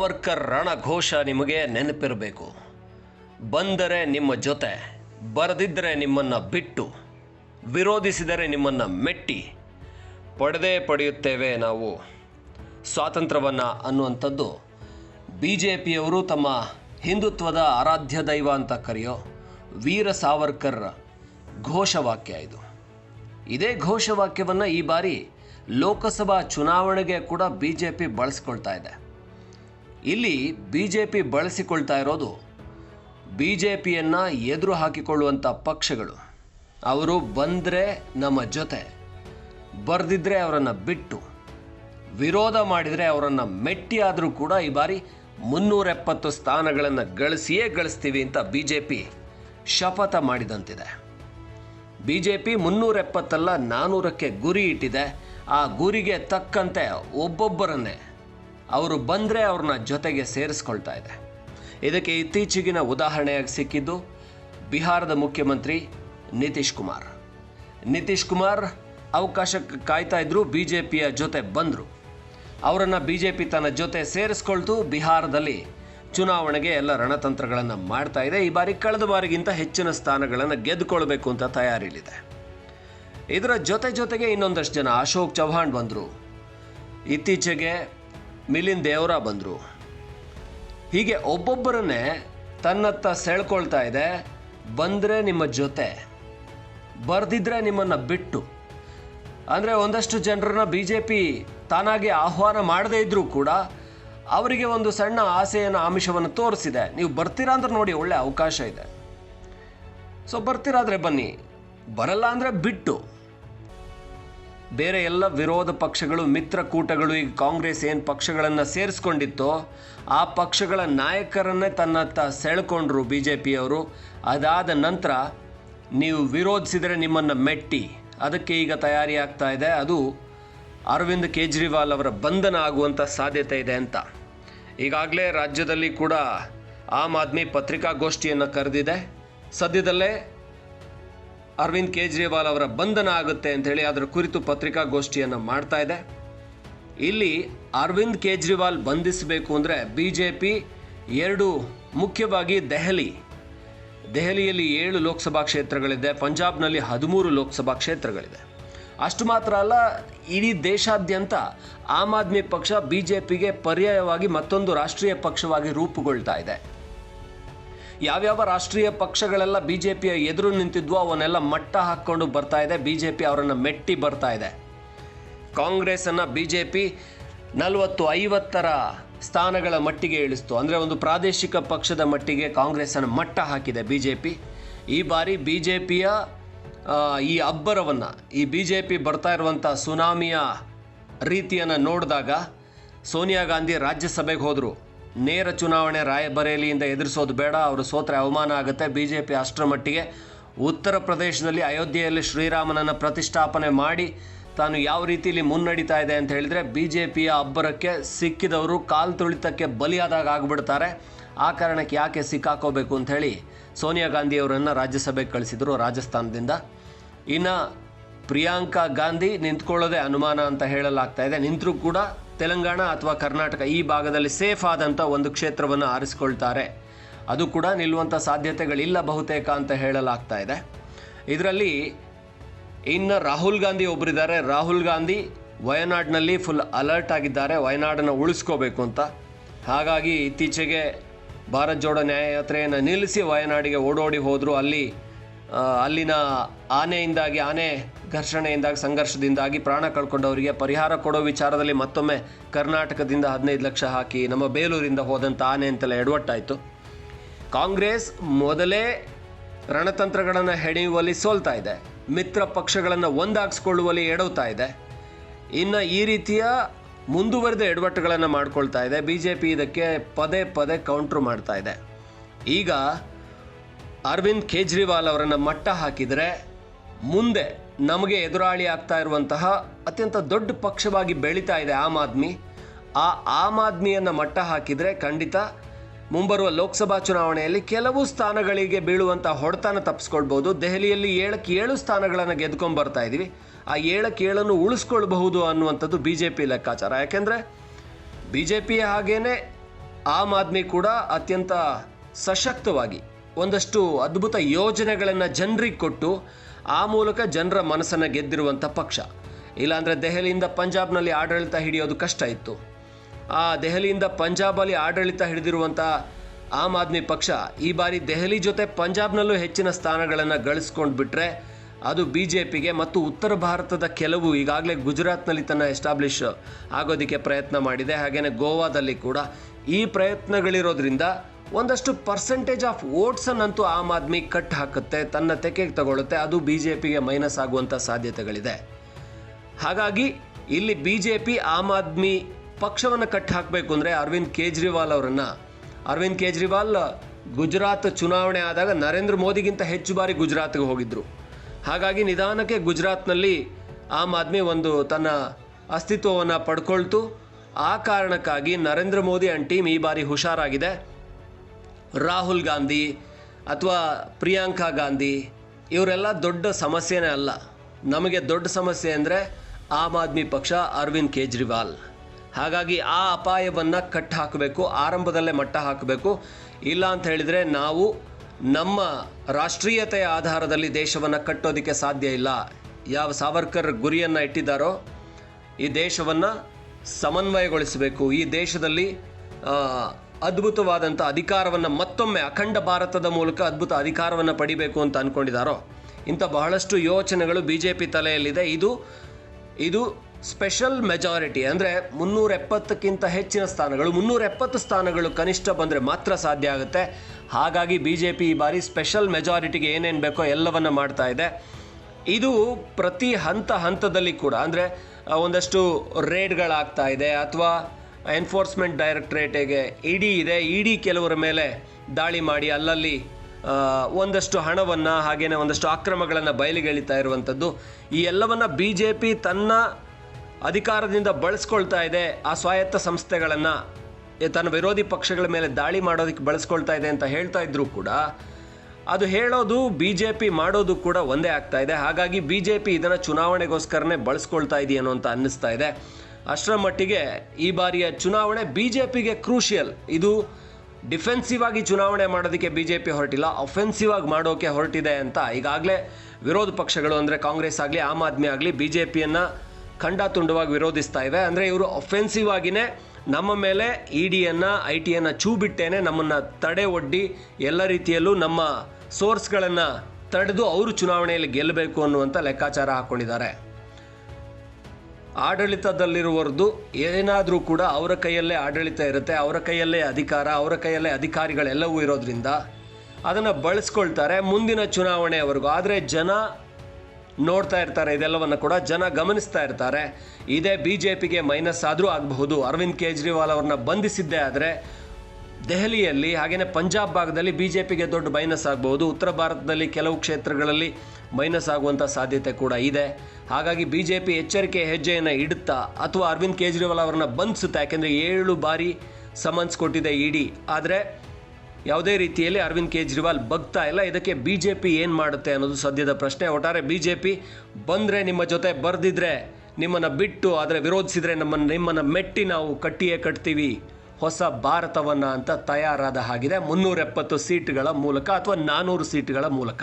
ಸಾವರ್ಕರ್ ರಣಘೋಷ ನಿಮಗೆ ನೆನಪಿರಬೇಕು. ಬಂದರೆ ನಿಮ್ಮ ಜೊತೆ, ಬರದಿದ್ದರೆ ನಿಮ್ಮನ್ನು ಬಿಟ್ಟು, ವಿರೋಧಿಸಿದರೆ ನಿಮ್ಮನ್ನು ಮೆಟ್ಟಿ, ಪಡೆದೇ ಪಡೆಯುತ್ತೇವೆ ನಾವು. ಸ್ವಾತಂತ್ರ್ಯವನ್ನು ಅನ್ನುವಂಥದ್ದು ಬಿ ಜೆ ಪಿಯವರು ತಮ್ಮ ಹಿಂದುತ್ವದ ಆರಾಧ್ಯ ದೈವ ಅಂತ ಕರೆಯೋ ವೀರ ಸಾವರ್ಕರ್ ಘೋಷವಾಕ್ಯ ಇದು. ಇದೇ ಘೋಷವಾಕ್ಯವನ್ನು ಈ ಬಾರಿ ಲೋಕಸಭಾ ಚುನಾವಣೆಗೆ ಕೂಡ ಬಿ ಜೆ ಪಿ ಬಳಸ್ಕೊಳ್ತಾ ಇದೆ. ಇಲ್ಲಿ ಬಿ ಜೆ ಪಿ ಬಳಸಿಕೊಳ್ತಾ ಇರೋದು ಬಿ ಜೆ ಪಿಯನ್ನು ಎದುರು ಹಾಕಿಕೊಳ್ಳುವಂಥ ಪಕ್ಷಗಳು. ಅವರು ಬಂದರೆ ನಮ್ಮ ಜೊತೆ, ಬರೆದಿದ್ರೆ ಅವರನ್ನು ಬಿಟ್ಟು, ವಿರೋಧ ಮಾಡಿದರೆ ಅವರನ್ನು ಮೆಟ್ಟಿಯಾದರೂ ಕೂಡ ಈ ಬಾರಿ ಮುನ್ನೂರೆಪ್ಪತ್ತು ಸ್ಥಾನಗಳನ್ನು ಗಳಿಸಿಯೇ ಗಳಿಸ್ತೀವಿ ಅಂತ ಬಿ ಜೆ ಪಿ ಶಪಥ ಮಾಡಿದಂತಿದೆ. ಬಿ ಜೆ ಪಿ ಮುನ್ನೂರ ಎಪ್ಪತ್ತಲ್ಲ ನಾನ್ನೂರಕ್ಕೆ ಗುರಿ ಇಟ್ಟಿದೆ. ಆ ಗುರಿಗೆ ತಕ್ಕಂತೆ ಒಬ್ಬೊಬ್ಬರನ್ನೇ ಅವರು ಬಂದರೆ ಅವ್ರನ್ನ ಜೊತೆಗೆ ಸೇರಿಸ್ಕೊಳ್ತಾ ಇದೆ. ಇದಕ್ಕೆ ಇತ್ತೀಚೆಗಿನ ಉದಾಹರಣೆಯಾಗಿ ಸಿಕ್ಕಿದ್ದು ಬಿಹಾರದ ಮುಖ್ಯಮಂತ್ರಿ ನಿತೀಶ್ ಕುಮಾರ್. ನಿತೀಶ್ ಕುಮಾರ್ ಅವಕಾಶಕ್ಕೆ ಕಾಯ್ತಾ ಇದ್ರು ಬಿ ಜೆ ಪಿಯ ಜೊತೆ ಬಂದರು. ಅವರನ್ನು ಬಿ ಜೆ ಪಿ ತನ್ನ ಜೊತೆ ಸೇರಿಸ್ಕೊಳ್ತು, ಬಿಹಾರದಲ್ಲಿ ಚುನಾವಣೆಗೆ ಎಲ್ಲ ರಣತಂತ್ರಗಳನ್ನು ಮಾಡ್ತಾ ಇದೆ. ಈ ಬಾರಿ ಕಳೆದ ಬಾರಿಗಿಂತ ಹೆಚ್ಚಿನ ಸ್ಥಾನಗಳನ್ನು ಗೆದ್ದುಕೊಳ್ಬೇಕು ಅಂತ ತಯಾರಿಲಿದೆ. ಇದರ ಜೊತೆ ಜೊತೆಗೆ ಇನ್ನೊಂದಷ್ಟು ಜನ ಅಶೋಕ್ ಚೌಹಾಣ್ ಬಂದರು. ಇತ್ತೀಚೆಗೆ ಮಿಲಿಂದ್ ದೇವರ ಬಂದರು. ಹೀಗೆ ಒಬ್ಬೊಬ್ಬರನ್ನೇ ತನ್ನತ್ತ ಸೆಳ್ಕೊಳ್ತಾ ಇದೆ, ಬಂದರೆ ನಿಮ್ಮ ಜೊತೆ, ಬರೆದಿದ್ರೆ ನಿಮ್ಮನ್ನು ಬಿಟ್ಟು. ಅಂದರೆ ಒಂದಷ್ಟು ಜನರನ್ನ ಬಿ ಜೆ ಪಿ ತಾನಾಗಿ ಆಹ್ವಾನ ಮಾಡದೇ ಇದ್ದರೂ ಕೂಡ ಅವರಿಗೆ ಒಂದು ಸಣ್ಣ ಆಸೆಯನ್ನು, ಆಮಿಷವನ್ನು ತೋರಿಸಿದೆ. ನೀವು ಬರ್ತೀರಾ ಅಂದ್ರೆ ನೋಡಿ, ಒಳ್ಳೆ ಅವಕಾಶ ಇದೆ. ಸೊ ಬರ್ತೀರಾದರೆ ಬನ್ನಿ. ಬರಲ್ಲ ಅಂದರೆ ಬಿಟ್ಟು. ಬೇರೆ ಎಲ್ಲ ವಿರೋಧ ಪಕ್ಷಗಳು ಮಿತ್ರಕೂಟಗಳು ಈಗ ಕಾಂಗ್ರೆಸ್ ಏನು ಪಕ್ಷಗಳನ್ನು ಸೇರಿಸ್ಕೊಂಡಿತ್ತೋ, ಆ ಪಕ್ಷಗಳ ನಾಯಕರನ್ನೇ ತನ್ನತ್ತ ಸೆಳ್ಕೊಂಡ್ರು ಬಿ ಜೆ ಪಿಯವರು ಅದಾದ ನಂತರ ನೀವು ವಿರೋಧಿಸಿದರೆ ನಿಮ್ಮನ್ನು ಮೆಟ್ಟಿ. ಅದಕ್ಕೆ ಈಗ ತಯಾರಿ ಆಗ್ತಾ ಇದೆ. ಅದು ಅರವಿಂದ್ ಕೇಜ್ರಿವಾಲ್ ಅವರ ಬಂಧನ ಆಗುವಂಥ ಸಾಧ್ಯತೆ ಇದೆ ಅಂತ. ಈಗಾಗಲೇ ರಾಜ್ಯದಲ್ಲಿ ಕೂಡ ಆಮ್ ಆದ್ಮಿ ಪತ್ರಿಕಾಗೋಷ್ಠಿಯನ್ನು ಕರೆದಿದೆ. ಸದ್ಯದಲ್ಲೇ ಅರವಿಂದ್ ಕೇಜ್ರಿವಾಲ್ ಅವರ ಬಂಧನ ಆಗುತ್ತೆ ಅಂತ ಹೇಳಿ ಅದರ ಕುರಿತು ಪತ್ರಿಕಾಗೋಷ್ಠಿಯನ್ನು ಮಾಡ್ತಾ ಇದೆ. ಇಲ್ಲಿ ಅರವಿಂದ್ ಕೇಜ್ರಿವಾಲ್ ಬಂಧಿಸಬೇಕು ಅಂದರೆ ಬಿ ಜೆ ಪಿ ಎರಡು, ಮುಖ್ಯವಾಗಿ ದೆಹಲಿ. ದೆಹಲಿಯಲ್ಲಿ ಏಳು ಲೋಕಸಭಾ ಕ್ಷೇತ್ರಗಳಿದೆ, ಪಂಜಾಬ್ನಲ್ಲಿ ಹದಿಮೂರು ಲೋಕಸಭಾ ಕ್ಷೇತ್ರಗಳಿದೆ. ಅಷ್ಟು ಮಾತ್ರ ಅಲ್ಲ, ಇಡೀ ದೇಶಾದ್ಯಂತ ಆಮ್ ಆದ್ಮಿ ಪಕ್ಷ ಬಿ ಜೆ ಪಿಗೆ ಪರ್ಯಾಯವಾಗಿ ಮತ್ತೊಂದು ರಾಷ್ಟ್ರೀಯ ಪಕ್ಷವಾಗಿ ರೂಪುಗೊಳ್ತಾ ಇದೆ. ಯಾವ್ಯಾವ ರಾಷ್ಟ್ರೀಯ ಪಕ್ಷಗಳೆಲ್ಲ ಬಿ ಜೆ ಪಿಯ ಎದುರು ನಿಂತಿದ್ವೋ ಅವನ್ನೆಲ್ಲ ಮಟ್ಟ ಹಾಕ್ಕೊಂಡು ಬರ್ತಾ ಇದೆ. ಬಿ ಜೆ ಪಿ ಅವರನ್ನು ಮೆಟ್ಟಿ ಬರ್ತಾ ಇದೆ. ಕಾಂಗ್ರೆಸ್ಸನ್ನು ಬಿ ಜೆ ಪಿ ನಲವತ್ತು ಐವತ್ತರ ಸ್ಥಾನಗಳ ಮಟ್ಟಿಗೆ ಇಳಿಸ್ತು. ಅಂದರೆ ಒಂದು ಪ್ರಾದೇಶಿಕ ಪಕ್ಷದ ಮಟ್ಟಿಗೆ ಕಾಂಗ್ರೆಸ್ಸನ್ನು ಮಟ್ಟ ಹಾಕಿದೆ ಬಿ ಜೆ ಪಿ ಈ ಬಾರಿ ಬಿ ಜೆ ಪಿಯ ಈ ಅಬ್ಬರವನ್ನು, ಈ ಬಿ ಜೆ ಪಿ ಬರ್ತಾ ಇರುವಂಥ ಸುನಾಮಿಯ ರೀತಿಯನ್ನು ನೋಡಿದಾಗ ಸೋನಿಯಾ ಗಾಂಧಿ ರಾಜ್ಯಸಭೆಗೆ ಹೋದರು. ನೇರ ಚುನಾವಣೆ ರಾಯಬರೇಲಿಯಿಂದ ಎದುರಿಸೋದು ಬೇಡ, ಅವರು ಸೋತ್ರೆ ಅವಮಾನ ಆಗುತ್ತೆ. ಬಿ ಜೆ ಪಿ ಅಷ್ಟರ ಮಟ್ಟಿಗೆ ಉತ್ತರ ಪ್ರದೇಶದಲ್ಲಿ ಅಯೋಧ್ಯೆಯಲ್ಲಿ ಶ್ರೀರಾಮನನ್ನು ಪ್ರತಿಷ್ಠಾಪನೆ ಮಾಡಿ ತಾನು ಯಾವ ರೀತಿಯಲ್ಲಿ ಮುನ್ನಡೀತಾ ಇದೆ ಅಂತ ಹೇಳಿದರೆ ಬಿ ಜೆ ಪಿಯ ಅಬ್ಬರಕ್ಕೆ ಸಿಕ್ಕಿದವರು ಕಾಲು ತುಳಿತಕ್ಕೆ ಬಲಿಯಾದಾಗ ಆಗಿಬಿಡ್ತಾರೆ. ಆ ಕಾರಣಕ್ಕೆ ಯಾಕೆ ಸಿಕ್ಕಾಕೋಬೇಕು ಅಂತ ಹೇಳಿ ಸೋನಿಯಾ ಗಾಂಧಿಯವರನ್ನು ರಾಜ್ಯಸಭೆಗೆ ಕಳಿಸಿದರು ರಾಜಸ್ಥಾನದಿಂದ. ಇನ್ನು ಪ್ರಿಯಾಂಕಾ ಗಾಂಧಿ ನಿಂತ್ಕೊಳ್ಳೋದೇ ಅನುಮಾನ ಅಂತ ಹೇಳಲಾಗ್ತಾ ಇದೆ. ನಿಂತರೂ ಕೂಡ ತೆಲಂಗಾಣ ಅಥವಾ ಕರ್ನಾಟಕ ಈ ಭಾಗದಲ್ಲಿ ಸೇಫ್ ಆದಂಥ ಒಂದು ಕ್ಷೇತ್ರವನ್ನು ಆರಿಸ್ಕೊಳ್ತಾರೆ. ಅದು ಕೂಡ ನಿಲ್ಲುವಂಥ ಸಾಧ್ಯತೆಗಳಿಲ್ಲ ಬಹುತೇಕ ಅಂತ ಹೇಳಲಾಗ್ತಾ ಇದೆ. ಇದರಲ್ಲಿ ಇನ್ನು ರಾಹುಲ್ ಗಾಂಧಿ ಒಬ್ಬರಿದ್ದಾರೆ ರಾಹುಲ್ ಗಾಂಧಿ ವಯನಾಡ್ನಲ್ಲಿ ಫುಲ್ ಅಲರ್ಟ್ ಆಗಿದ್ದಾರೆ. ವಯನಾಡನ್ನು ಉಳಿಸ್ಕೋಬೇಕು ಅಂತ. ಹಾಗಾಗಿ ಇತ್ತೀಚೆಗೆ ಭಾರತ್ ಜೋಡೋ ನ್ಯಾಯಯಾತ್ರೆಯನ್ನು ನಿಲ್ಲಿಸಿ ವಯನಾಡಿಗೆ ಓಡೋಡಿ ಹೋದರೂ. ಅಲ್ಲಿ ಅಲ್ಲಿನ ಆನೆಯಿಂದಾಗಿ, ಆನೆ ಘರ್ಷಣೆಯಿಂದಾಗಿ, ಸಂಘರ್ಷದಿಂದಾಗಿ ಪ್ರಾಣ ಕಳ್ಕೊಂಡವರಿಗೆ ಪರಿಹಾರ ಕೊಡೋ ವಿಚಾರದಲ್ಲಿ ಮತ್ತೊಮ್ಮೆ ಕರ್ನಾಟಕದಿಂದ ಹದಿನೈದು ಲಕ್ಷ ಹಾಕಿ ನಮ್ಮ ಬೇಲೂರಿಂದ ಹೋದಂಥ ಆನೆ ಅಂತೆಲ್ಲ ಎಡವಟ್ಟಾಯಿತು. ಕಾಂಗ್ರೆಸ್ ಮೊದಲೇ ರಣತಂತ್ರಗಳನ್ನು ಹೆಣೆಯುವಲ್ಲಿ ಸೋಲ್ತಾ ಇದೆ. ಮಿತ್ರ ಪಕ್ಷಗಳನ್ನು ಒಂದಾಗಿಸ್ಕೊಳ್ಳುವಲ್ಲಿ ಎಡವ್ತಾ ಇದೆ. ಇನ್ನು ಈ ರೀತಿಯ ಮುಂದುವರೆದ ಎಡವಟ್ಟುಗಳನ್ನು ಮಾಡ್ಕೊಳ್ತಾ ಇದೆ. ಬಿ ಜೆ ಪಿ ಇದಕ್ಕೆ ಪದೇ ಪದೇ ಕೌಂಟ್ರ್ ಮಾಡ್ತಾ ಇದೆ. ಈಗ ಅರವಿಂದ್ ಕೇಜ್ರಿವಾಲ್ ಅವರನ್ನು ಮಟ್ಟ ಹಾಕಿದರೆ ಮುಂದೆ ನಮಗೆ ಎದುರಾಳಿ ಆಗ್ತಾ ಇರುವಂತಹ ಅತ್ಯಂತ ದೊಡ್ಡ ಪಕ್ಷವಾಗಿ ಬೆಳೀತಾ ಇದೆ ಆಮ್ ಆದ್ಮಿ. ಆ ಆಮ್ ಆದ್ಮಿಯನ್ನು ಮಟ್ಟ ಹಾಕಿದರೆ ಖಂಡಿತ ಮುಂಬರುವ ಲೋಕಸಭಾ ಚುನಾವಣೆಯಲ್ಲಿ ಕೆಲವು ಸ್ಥಾನಗಳಿಗೆ ಬೀಳುವಂಥ ಹೊಡೆತನ ತಪ್ಪಿಸ್ಕೊಳ್ಬೋದು ದೆಹಲಿಯಲ್ಲಿ ಏಳಕ್ಕೆ ಏಳು ಸ್ಥಾನಗಳನ್ನು ಗೆದ್ಕೊಂಡು ಬರ್ತಾ ಇದ್ದೀವಿ ಆ ಏಳಕ್ಕೆ ಏಳನ್ನು ಉಳಿಸ್ಕೊಳ್ಬಹುದು ಅನ್ನುವಂಥದ್ದು ಬಿ ಜೆ ಪಿ ಲೆಕ್ಕಾಚಾರ. ಯಾಕೆಂದರೆ ಬಿ ಜೆ ಪಿ ಹಾಗೇ ಆಮ್ ಆದ್ಮಿ ಕೂಡ ಅತ್ಯಂತ ಸಶಕ್ತವಾಗಿ ಒಂದಷ್ಟು ಅದ್ಭುತ ಯೋಜನೆಗಳನ್ನು ಜನರಿಗೆ ಕೊಟ್ಟು ಆ ಮೂಲಕ ಜನರ ಮನಸ್ಸನ್ನು ಗೆದ್ದಿರುವಂಥ ಪಕ್ಷ. ಇಲ್ಲಾಂದರೆ ದೆಹಲಿಯಿಂದ ಪಂಜಾಬ್ನಲ್ಲಿ ಆಡಳಿತ ಹಿಡಿಯೋದು ಕಷ್ಟ ಇತ್ತು. ಆ ದೆಹಲಿಯಿಂದ ಪಂಜಾಬಲ್ಲಿ ಆಡಳಿತ ಹಿಡಿದಿರುವಂಥ ಆಮ್ ಆದ್ಮಿ ಪಕ್ಷ ಈ ಬಾರಿ ದೆಹಲಿ ಜೊತೆ ಪಂಜಾಬ್ನಲ್ಲೂ ಹೆಚ್ಚಿನ ಸ್ಥಾನಗಳನ್ನು ಗಳಿಸ್ಕೊಂಡು ಬಿಟ್ಟರೆ ಅದು ಬಿ ಜೆ ಪಿಗೆ ಮತ್ತು ಉತ್ತರ ಭಾರತದ ಕೆಲವು ಈಗಾಗಲೇ ಗುಜರಾತ್ನಲ್ಲಿ ತನ್ನ ಎಸ್ಟಾಬ್ಲಿಷ್ ಆಗೋದಕ್ಕೆ ಪ್ರಯತ್ನ ಮಾಡಿದೆ. ಹಾಗೆಯೇ ಗೋವಾದಲ್ಲಿ ಕೂಡ ಈ ಪ್ರಯತ್ನಗಳಿರೋದ್ರಿಂದ ಒಂದಷ್ಟು ಪರ್ಸೆಂಟೇಜ್ ಆಫ್ ಓಟ್ಸನ್ನಂತೂ ಆಮ್ ಆದ್ಮಿ ಕಟ್ ಹಾಕುತ್ತೆ, ತನ್ನ ತೆಕೆಗೆ ತಗೊಳ್ಳುತ್ತೆ, ಅದು ಬಿ ಜೆ ಪಿಗೆ ಮೈನಸ್ ಆಗುವಂಥ ಸಾಧ್ಯತೆಗಳಿದೆ. ಹಾಗಾಗಿ ಇಲ್ಲಿ B J P Aam Aadmi ಪಕ್ಷವನ್ನು ಕಟ್ ಹಾಕಬೇಕು ಅಂದರೆ ಅರವಿಂದ್ ಕೇಜ್ರಿವಾಲ್ ಅವರನ್ನು. ಅರವಿಂದ್ ಕೇಜ್ರಿವಾಲ್ ಗುಜರಾತ್ ಚುನಾವಣೆ ಆದಾಗ ನರೇಂದ್ರ ಮೋದಿಗಿಂತ ಹೆಚ್ಚು ಬಾರಿ ಗುಜರಾತ್ಗೆ ಹೋಗಿದ್ದರು ಹಾಗಾಗಿ ನಿಧಾನಕ್ಕೆ ಗುಜರಾತ್ನಲ್ಲಿ ಆಮ್ ಆದ್ಮಿ ಒಂದು ತನ್ನ ಅಸ್ತಿತ್ವವನ್ನು ಪಡ್ಕೊಳ್ತು. ಆ ಕಾರಣಕ್ಕಾಗಿ ನರೇಂದ್ರ ಮೋದಿ ಅಂಡ್ ಟೀಮ್ ಈ ಬಾರಿ ಹುಷಾರಾಗಿದೆ. ರಾಹುಲ್ ಗಾಂಧಿ ಅಥವಾ ಪ್ರಿಯಾಂಕಾ ಗಾಂಧಿ, ಇವರೆಲ್ಲ ದೊಡ್ಡ ಸಮಸ್ಯೆನೇ ಅಲ್ಲ. ನಮಗೆ ದೊಡ್ಡ ಸಮಸ್ಯೆ ಅಂದರೆ ಆಮ್ ಆದ್ಮಿ ಪಕ್ಷ ಅರವಿಂದ್ ಕೇಜ್ರಿವಾಲ್. ಹಾಗಾಗಿ ಆ ಅಪಾಯವನ್ನು ಕಟ್ ಹಾಕಬೇಕು, ಆರಂಭದಲ್ಲೇ ಮಟ್ಟ ಹಾಕಬೇಕು. ಇಲ್ಲ ಅಂತ ಹೇಳಿದರೆ ನಾವು ನಮ್ಮ ರಾಷ್ಟ್ರೀಯತೆಯ ಆಧಾರದಲ್ಲಿ ದೇಶವನ್ನು ಕಟ್ಟೋದಕ್ಕೆ ಸಾಧ್ಯ ಇಲ್ಲ. ಯಾವ ಸಾವರ್ಕರ್ ಗುರಿಯನ್ನು ಇಟ್ಟಿದ್ದಾರೋ ಈ ದೇಶವನ್ನು ಸಮನ್ವಯಗೊಳಿಸಬೇಕು. ಈ ದೇಶದಲ್ಲಿ ಅದ್ಭುತವಾದಂಥ ಅಧಿಕಾರವನ್ನು ಮತ್ತೊಮ್ಮೆ ಅಖಂಡ ಭಾರತದ ಮೂಲಕ ಅದ್ಭುತ ಅಧಿಕಾರವನ್ನು ಪಡಿಬೇಕು ಅಂತ ಅಂದ್ಕೊಂಡಿದ್ದಾರೋ ಇಂಥ ಬಹಳಷ್ಟು ಯೋಚನೆಗಳು ಬಿ ಜೆ ಪಿ ತಲೆಯಲ್ಲಿದೆ. ಇದು ಇದು ಸ್ಪೆಷಲ್ ಮೆಜಾರಿಟಿ ಅಂದರೆ ಮುನ್ನೂರ ಎಪ್ಪತ್ತಕ್ಕಿಂತ ಹೆಚ್ಚಿನ ಸ್ಥಾನಗಳು. ಮುನ್ನೂರ ಎಪ್ಪತ್ತು ಸ್ಥಾನಗಳು ಕನಿಷ್ಠ ಬಂದರೆ ಮಾತ್ರ ಸಾಧ್ಯ ಆಗುತ್ತೆ. ಹಾಗಾಗಿ ಬಿ ಜೆ ಪಿ ಈ ಬಾರಿ ಸ್ಪೆಷಲ್ ಮೆಜಾರಿಟಿಗೆ ಏನೇನು ಬೇಕೋ ಎಲ್ಲವನ್ನು ಮಾಡ್ತಾ ಇದೆ. ಇದು ಪ್ರತಿ ಹಂತ ಹಂತದಲ್ಲಿ ಕೂಡ ಅಂದರೆ ಒಂದಷ್ಟು ರೇಡ್ಗಳಾಗ್ತಾ ಇದೆ ಅಥವಾ ಎನ್ಫೋರ್ಸ್ಮೆಂಟ್ ಡೈರೆಕ್ಟ್ರೇಟಿಗೆ ಇಡಿ ಇದೆ. ಇಡಿ ಕೆಲವರ ಮೇಲೆ ದಾಳಿ ಮಾಡಿ ಅಲ್ಲಲ್ಲಿ ಒಂದಷ್ಟು ಹಣವನ್ನು ಹಾಗೆಯೇ ಒಂದಷ್ಟು ಅಕ್ರಮಗಳನ್ನು ಬಯಲಿಗೆಳಿತಾ ಇರುವಂಥದ್ದು ಈ ಎಲ್ಲವನ್ನು ಬಿ ಜೆ ಪಿ ತನ್ನ ಅಧಿಕಾರದಿಂದ ಬಳಸ್ಕೊಳ್ತಾ ಇದೆ. ಆ ಸ್ವಾಯತ್ತ ಸಂಸ್ಥೆಗಳನ್ನು ತನ್ನ ವಿರೋಧಿ ಪಕ್ಷಗಳ ಮೇಲೆ ದಾಳಿ ಮಾಡೋದಕ್ಕೆ ಬಳಸ್ಕೊಳ್ತಾ ಇದೆ ಅಂತ ಹೇಳ್ತಾ ಇದ್ರು ಕೂಡ, ಅದು ಹೇಳೋದು ಬಿ ಜೆ ಪಿ ಮಾಡೋದು ಕೂಡ ಒಂದೇ ಆಗ್ತಾ ಇದೆ. ಹಾಗಾಗಿ ಬಿ ಜೆ ಪಿ ಇದನ್ನು ಚುನಾವಣೆಗೋಸ್ಕರನೇ ಬಳಸ್ಕೊಳ್ತಾ ಇದೆಯೇನೋ ಅಂತ ಅನ್ನಿಸ್ತಾ ಇದೆ. ಅಷ್ಟರ ಮಟ್ಟಿಗೆ ಈ ಬಾರಿಯ ಚುನಾವಣೆ ಬಿ ಜೆ ಪಿಗೆ ಕ್ರೂಷಿಯಲ್ ಇದು ಡಿಫೆನ್ಸಿವ್ ಆಗಿ ಚುನಾವಣೆ ಮಾಡೋದಕ್ಕೆ ಬಿ ಜೆ ಪಿ ಹೊರಟಿಲ್ಲ ಅಫೆನ್ಸಿವ್ ಆಗಿ ಮಾಡೋಕೆ ಹೊರಟಿದೆ ಅಂತ ಈಗಾಗಲೇ ವಿರೋಧ ಪಕ್ಷಗಳು ಅಂದರೆ ಕಾಂಗ್ರೆಸ್ ಆಗಲಿ, ಆಮ್ ಆದ್ಮಿ ಆಗಲಿ ಬಿ ಜೆ ಪಿಯನ್ನು ಖಂಡಾತುಂಡವಾಗಿ ವಿರೋಧಿಸ್ತಾ ಇವೆ. ಅಂದರೆ ಇವರು ಅಫೆನ್ಸಿವ್ ಆಗಿನೇ ನಮ್ಮ ಮೇಲೆ ಇ ಡಿಯನ್ನು ಐ ಟಿಯನ್ನು ಚೂ ಬಿಟ್ಟೇನೆ ನಮ್ಮನ್ನು ತಡೆ ಒಡ್ಡಿ ಎಲ್ಲ ರೀತಿಯಲ್ಲೂ ನಮ್ಮ ಸೋರ್ಸ್ಗಳನ್ನು ತಡೆದು ಅವರು ಚುನಾವಣೆಯಲ್ಲಿ ಗೆಲ್ಲಬೇಕು ಅನ್ನುವಂಥ ಲೆಕ್ಕಾಚಾರ ಹಾಕ್ಕೊಂಡಿದ್ದಾರೆ ಆಡಳಿತದಲ್ಲಿರುವವ್ರದ್ದು ಏನಾದರೂ ಕೂಡ ಅವರ ಕೈಯಲ್ಲೇ ಆಡಳಿತ ಇರುತ್ತೆ, ಅವರ ಕೈಯಲ್ಲೇ ಅಧಿಕಾರ, ಅವರ ಕೈಯಲ್ಲೇ ಅಧಿಕಾರಿಗಳೆಲ್ಲವೂ ಇರೋದ್ರಿಂದ ಅದನ್ನು ಬಳಸ್ಕೊಳ್ತಾರೆ ಮುಂದಿನ ಚುನಾವಣೆಯವರೆಗೂ ಆದರೆ ಜನ ನೋಡ್ತಾ ಇರ್ತಾರೆ, ಇದೆಲ್ಲವನ್ನು ಕೂಡ ಜನ ಗಮನಿಸ್ತಾ ಇರ್ತಾರೆ. ಇದೇ ಬಿ ಜೆ ಪಿಗೆ ಮೈನಸ್ ಆದರೂ ಆಗಬಹುದು. ಅರವಿಂದ್ ಕೇಜ್ರಿವಾಲ್ ಅವ್ರನ್ನ ಬಂಧಿಸಿದ್ದೇ ಆದರೆ ದೆಹಲಿಯಲ್ಲಿ ಹಾಗೆಯೇ ಪಂಜಾಬ್ ಭಾಗದಲ್ಲಿ ಬಿ ಜೆ ಪಿಗೆ ದೊಡ್ಡ ಮೈನಸ್ ಆಗ್ಬೋದು ಉತ್ತರ ಭಾರತದಲ್ಲಿ ಕೆಲವು ಕ್ಷೇತ್ರಗಳಲ್ಲಿ ಮೈನಸ್ ಆಗುವಂಥ ಸಾಧ್ಯತೆ ಕೂಡ ಇದೆ. ಹಾಗಾಗಿ ಬಿ ಜೆ ಪಿ ಎಚ್ಚರಿಕೆ ಹೆಜ್ಜೆಯನ್ನು ಇಡುತ್ತಾ ಅಥವಾ ಅರವಿಂದ್ ಕೇಜ್ರಿವಾಲ್ ಅವರನ್ನು ಬಂಧಿಸುತ್ತಾ, ಯಾಕೆಂದರೆ ಏಳು ಬಾರಿ ಸಮನ್ಸ್ ಕೊಟ್ಟಿದೆ ಇಡಿ. ಆದರೆ ಯಾವುದೇ ರೀತಿಯಲ್ಲಿ ಅರವಿಂದ್ ಕೇಜ್ರಿವಾಲ್ ಬಗ್ತಾ ಇಲ್ಲ. ಇದಕ್ಕೆ ಬಿ ಜೆ ಪಿ ಏನು ಮಾಡುತ್ತೆ ಅನ್ನೋದು ಸದ್ಯದ ಪ್ರಶ್ನೆ. ಒಟ್ಟಾರೆ ಬಿ ಜೆ ಪಿ ಬಂದರೆ ನಿಮ್ಮ ಜೊತೆ ಬರೆದಿದ್ರೆ ನಿಮ್ಮನ್ನು ಬಿಟ್ಟು, ಆದರೆ ವಿರೋಧಿಸಿದರೆ ನಮ್ಮನ್ನು, ನಿಮ್ಮನ್ನು ಮೆಟ್ಟಿ ನಾವು ಕಟ್ಟಿಯೇ ಕಟ್ತೀವಿ. ಹೊಸ ಭಾರತವನ್ನು ಅಂತ ತಯಾರಾದ ಹಾಗಿದೆ. ಮುನ್ನೂರ ಎಪ್ಪತ್ತು ಸೀಟ್ಗಳ ಮೂಲಕ ಅಥವಾ ನಾನ್ನೂರು ಸೀಟ್ಗಳ ಮೂಲಕ.